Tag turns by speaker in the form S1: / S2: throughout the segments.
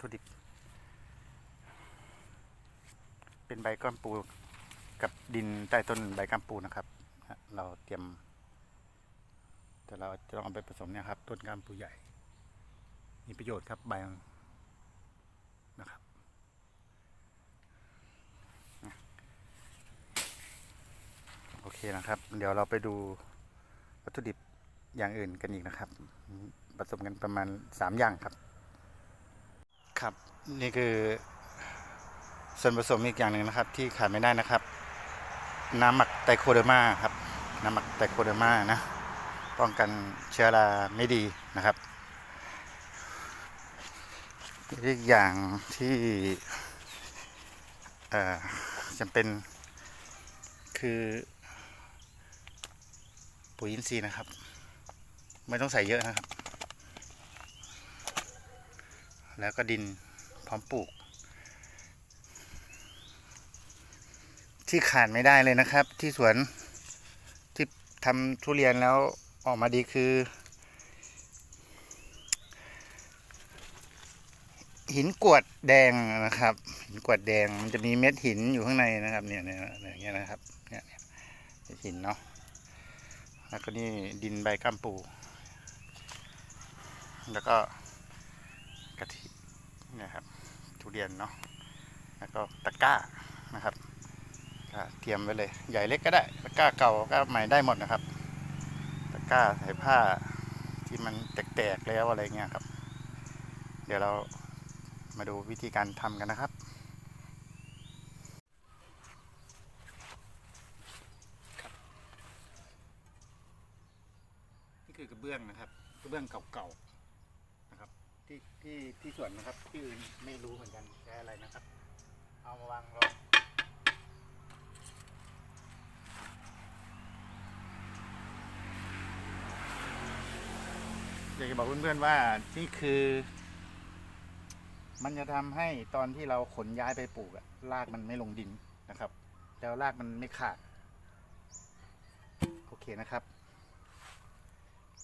S1: ถุดิบ เป็นใบก้อนปูกับดินใต้ต้นใบก้ามปูนะครับ เราเตรียม แต่เราจะต้องเอาไปผสมเนี่ยครับ ต้นก้ามปูใหญ่ มีประโยชน์ครับใบนะครับโอเคนะครับ เดี๋ยวเราไปดูวัตถุดิบอย่างอื่นกันอีกนะครับ ผสมกันประมาณสามอย่างครับ ครับนี่คือส่วนผสมอีกอย่างหนึ่งนะครับ ที่ขาดไม่ได้นะครับ น้ำหมักไตโคเดอร์มาครับ น้ำหมักไตโคเดอร์มานะป้องกันเชื้อราไม่ดีนะครับอีกอย่างที่จำเป็นคือปุ๋ยอินทรีย์นะครับ ไม่ต้องใส่เยอะนะครับ แล้วก็ดินพร้อมปลูก ที่ขาดไม่ได้เลยนะครับ ที่สวนที่ทำทุเรียนแล้วออกมาดีคือ หินกวดแดงนะครับ หินกวดแดงมันจะมีเม็ดหินอยู่ข้างในนะครับ เนี่ยเนี่ยเนี่ยอย่างเงี้ยนะครับเนี่ยหินเนาะแล้วก็นี่ดินใบกัมปู แล้วก็ กะทิเนี่ยครับทุเรียนเนาะแล้วก็ตะกร้านะครับก็เตรียมไว้เลยใหญ่เล็กก็ได้ตะกร้าเก่าก็ใหม่ได้หมดนะครับ ตะกร้าใส่ผ้าที่มันแตกๆแล้วอะไรเงี้ยครับ เดี๋ยวเรามาดูวิธีการทำกันนะครับนี่คือกระเบื้องนะครับกระเบื้องเก่าๆ ที่ที่ที่สวนนะครับที่อื่นไม่รู้เหมือนกันใช้อะไรนะครับ เอามาวางรองอยากจะบอกเพื่อนๆว่านี่คือ มันจะทำให้ตอนที่เราขนย้ายไปปลูกอะรากมันไม่ลงดินนะครับ แล้วรากมันไม่ขาด โอเคนะครับ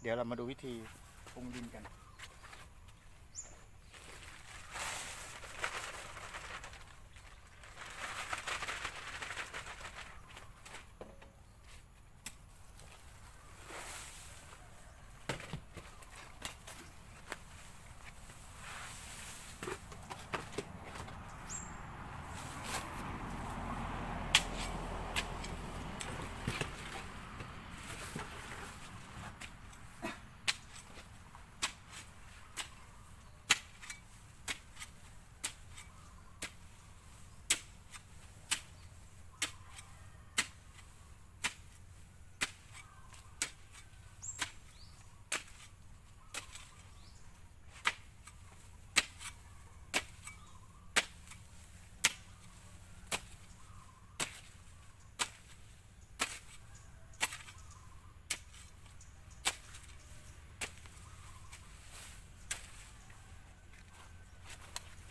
S1: เดี๋ยวเรามาดูวิธีปรุงดินกัน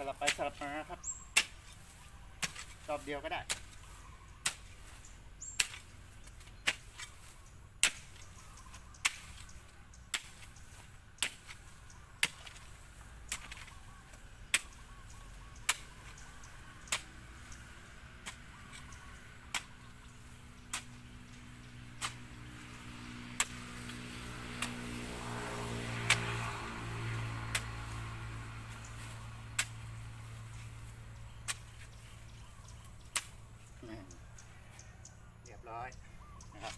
S1: ลับไปสลับมาครับรอบเดียวก็ได้ นี่เรียบร้อยนะครับ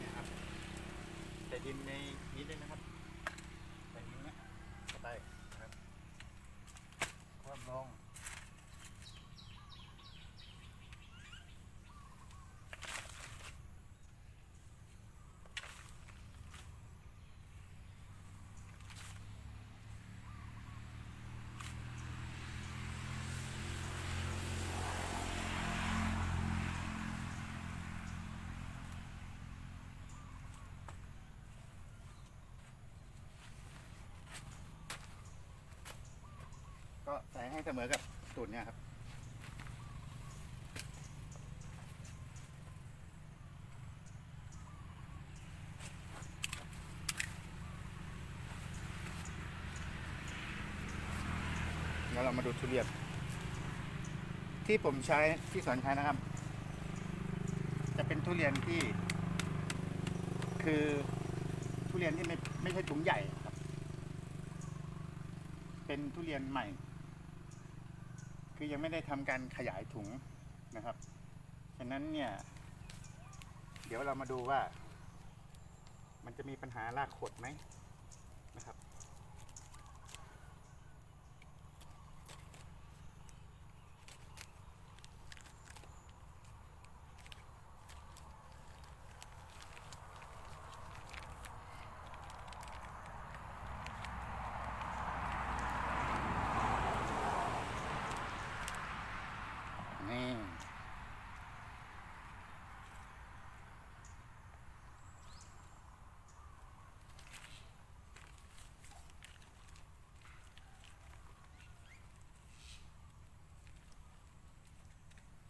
S1: นี่ครับใส่ดินในนี้ด้วยนะครับ ใส่ดินนะเข้าไป ก็ใส่ให้เสมอกับตูดเนี่ยครับ แล้วเรามาดูทุเรียนที่ผมใช้ที่สอนใช้นะครับ จะเป็นทุเรียนที่ คือทุเรียนที่ไม่ไม่ใช่ถุงใหญ่ครับ เป็นทุเรียนใหม่ คือยังไม่ได้ทำการขยายถุงนะครับ ฉะนั้นเนี่ย เดี๋ยวเรามาดูว่า มันจะมีปัญหารากขดไหมนะครับ นี่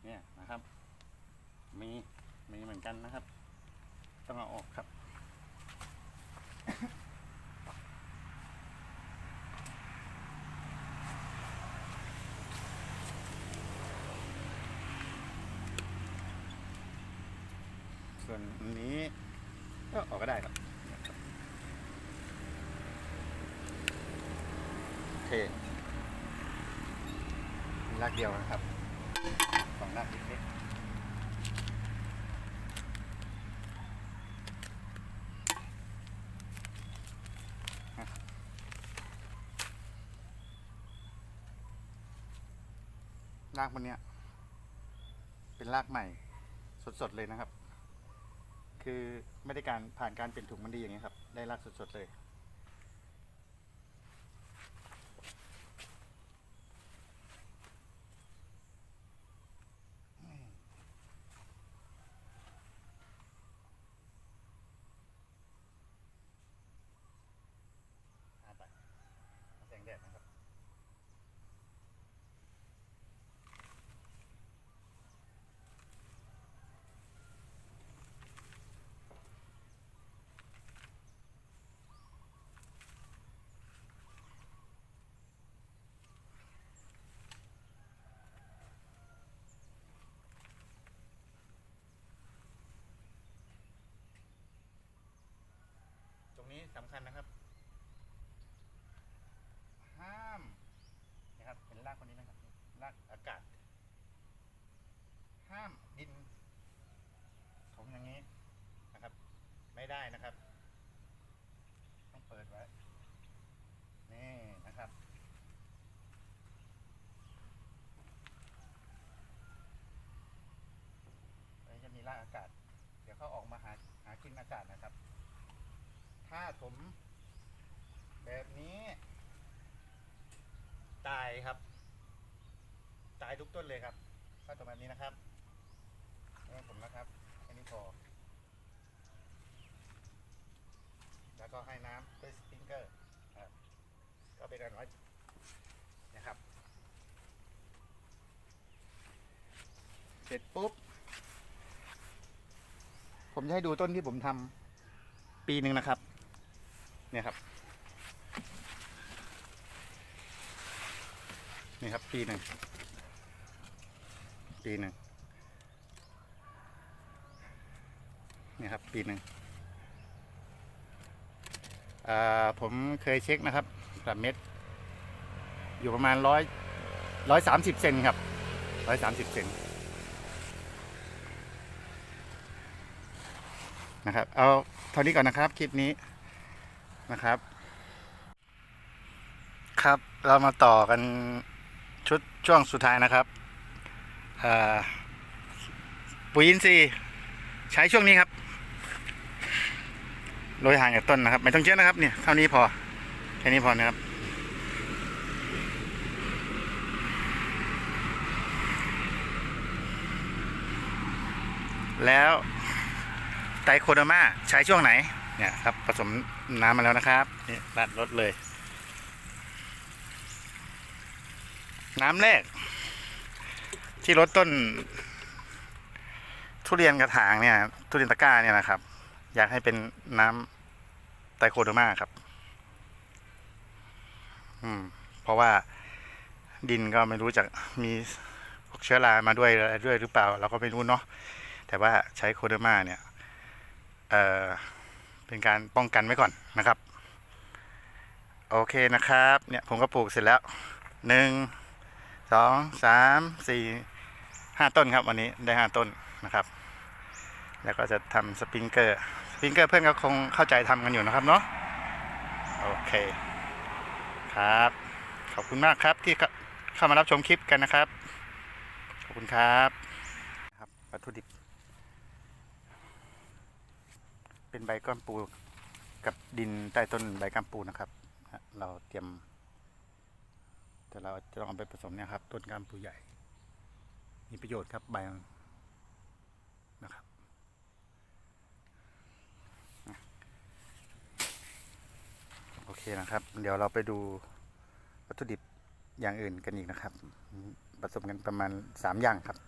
S1: เนี่ยนะครับ มี มีเหมื อนกันนะครับ ต้องเอาออกครับส่วนอันนี้ก็ออกก็ได้ครับ โอเคมีรากเดียวนะครับสองรากเล็กๆนะครับ รากมันเนี้ย เป็นรากใหม่ สดๆเลยนะครับ คือไม่ได้การผ่านการเปลี่ยนถุงมันดีอย่างเงี้ยครับ ได้รากสดๆเลย หาไปหาแสงแดดนะครับ ตรงนี้ สำคัญนะครับ ห้ามนะครับเห็นรากคนนี้ไหมครับรากอากาศ ห้ามดินถมอย่างนี้นะครับ ไม่ได้นะครับ ต้องเปิดไว้ นี่นะครับอันนี้จะมีรากอากาศ เดี๋ยวเขาออกมาหาหากินอากาศนะครับ ถ้าถม แบบนี้ ตายครับ ตายทุกต้นเลยครับ ถ้าถมแบบนี้นะครับนี่ผมนะครับแค่นี้พอแล้วก็ให้น้ำด้วยสปริงเกอร์ครับก็เป็นอันว่านะครับ เสร็จปุ๊บ ผมจะให้ดูต้นที่ผมทำปีหนึ่งนะครับ เนี่ยครับ นี่ครับปีหนึ่งปีหนึ่งนี่ครับปีหนึ่งผมเคยเช็คนะครับแบบเม็ดอยู่ประมาณร้อยร้อยสามสิบเซนครับร้อยสามสิบเซนนะครับ เอาเท่านี้ก่อนนะครับ คลิปนี้ นะครับ ครับเรามาต่อกันชุดช่วงสุดท้ายนะครับปุ๋ยอินทรีย์ใช้ช่วงนี้ครับโรยห่างจากต้นนะครับ ไม่ต้องเยอะนะครับเนี่ยเท่านี้พอแค่นี้พอนะครับแล้วไตโคโดมาใช้ช่วงไหนเนี่ยครับผสม น้ำมาแล้วนะครับนี่รัดรถเลย น้ำแรก ที่ลดต้น ทุเรียนกระถางเนี่ย ทุเรียนตะกร้าเนี่ยนะครับ อยากให้เป็นน้ำไตโคโดมาครับ อืม เพราะว่าดินก็ไม่รู้จะมีพวกเชื้อรามาด้วยด้วยหรือเปล่า เราก็ไม่รู้เนาะแต่ว่าใช้โคเดอร์มาเนี่ย เอ่อ เป็นการป้องกันไว้ก่อนนะครับ โอเคนะครับ เนี่ยผมก็ปลูกเสร็จแล้วหนึ่งสองสามสี่ห้าต้นครับวันนี้ได้ห้าต้นนะครับ แล้วก็จะทำสปริงเกอร์สปริงเกอร์เพื่อนก็คงเข้าใจทำกันอยู่นะครับเนาะโอเคครับ ขอบคุณมากครับที่เข้าเข้ามารับชมคลิปกันนะครับ ขอบคุณครับครับวัตถุดิบ เป็นใบก้อนปูกับดินใต้ต้นใบก้ามปูนะครับ เราเตรียม แต่เราจะต้องเอาไปผสมเนี่ยครับ ต้นก้ามปูใหญ่ มีประโยชน์ครับใบนนะครับโอเคนะครับ เดี๋ยวเราไปดูวัตถุดิบอย่างอื่นกันอีกนะครับ ผสมกันประมาณสามอย่างครับ